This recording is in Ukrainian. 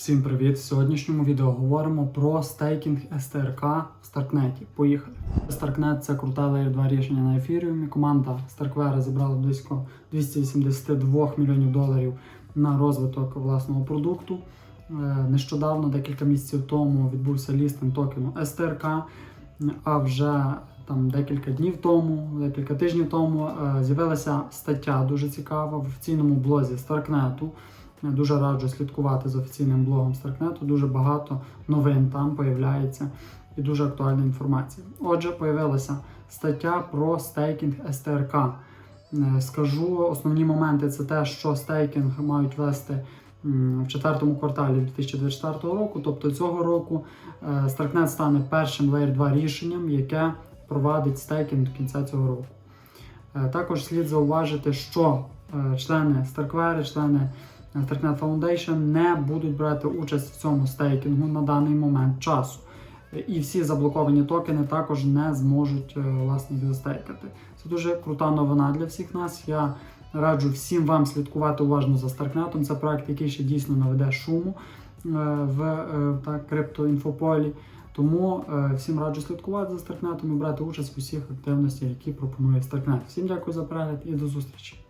Всім привіт! В сьогоднішньому відео говоримо про стейкінг STRK в Старкнеті. Поїхали! Starknet – це круте Layer 2 рішення на ефіріумі. Команда Starkware зібрала близько 282 мільйонів доларів на розвиток власного продукту. Е, Нещодавно, декілька місяців тому, відбувся лістинг токену STRK, а вже там декілька днів тому, декілька тижнів тому е, з'явилася стаття дуже цікава в офіційному блозі Старкнету. Дуже раджу слідкувати за офіційним блогом Старкнету. Дуже багато новин там появляється і дуже актуальна інформація. Отже, появилася стаття про стейкінг СТРК. Е, Скажу основні моменти: це те, що стейкінг мають вести в четвертому кварталі 2024 року. Тобто цього року е, Starknet стане першим Layer 2 рішенням, яке провадить стейкінг до кінця цього року. Е, Також слід зауважити, що члени Starkware, члени Starknet Foundation не будуть брати участь в цьому стейкінгу на даний момент часу. І всі заблоковані токени також не зможуть е, власне їх застейкати. Це дуже крута новина для всіх нас. Я раджу всім вам слідкувати уважно за Старкнетом. Це проект, який ще дійсно наведе шуму е, в е, так, криптоінфополі. Тому всім раджу слідкувати за Старкнетом і брати участь в усіх активностях, які пропонує Старкнет. Всім дякую за перегляд і до зустрічі.